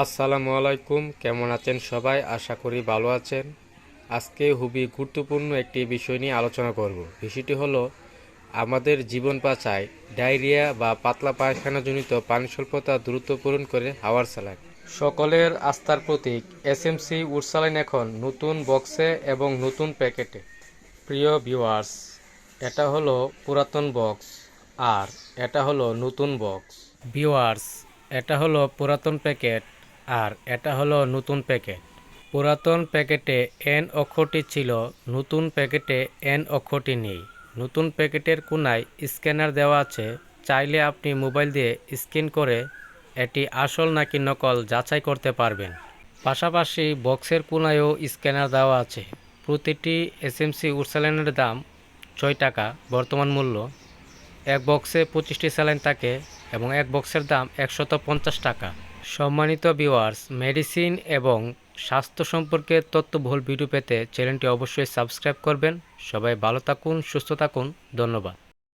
আসসালামু আলাইকুম, কেমন আছেন সবাই? আশা করি ভালো আছেন। আজকে খুবই গুরুত্বপূর্ণ একটি বিষয় নিয়ে আলোচনা করব। বিষয়টি হলো, আমাদের জীবন বাঁচায় ডায়রিয়া বা পাতলা পায়খানাজনিত পানি স্বল্পতা দ্রুত পূরণ করে হাওয়ার স্যালাড সকলের আস্থার প্রতীক এসএমসি উডসালাইন এখন নতুন বক্সে এবং নতুন প্যাকেটে। প্রিয় ভিউয়ার্স, এটা হলো পুরাতন বক্স আর এটা হলো নতুন বক্স। ভিউয়ার্স, এটা হলো পুরাতন প্যাকেট। আর এটা হলো নতুন প্যাকেট। পুরাতন প্যাকেটে এন অক্ষরটি ছিল, নতুন প্যাকেটে এন অক্ষরটি নেই। নতুন প্যাকেটের কোনায় স্ক্যানার দেওয়া আছে, চাইলে আপনি মোবাইল দিয়ে স্ক্যান করে এটি আসল নাকি নকল যাচাই করতে পারবেন। পাশাপাশি বক্সের কোনায়ও স্ক্যানার দেওয়া আছে। প্রতিটি এসএমসি উডস্যালাইনের দাম ছয় টাকা, বর্তমান মূল্য। এক বক্সে পঁচিশটি স্যালাইন থাকে এবং এক বক্সের দাম একশত পঞ্চাশ টাকা। সম্মানিত ভিওয়ার্স মেডিসিন এবং স্বাস্থ্য সম্পর্কে তথ্য ভুল ভিডিও পেতে চ্যানেলটি অবশ্যই সাবস্ক্রাইব করবেন। সবাই ভালো থাকুন, সুস্থ থাকুন। ধন্যবাদ।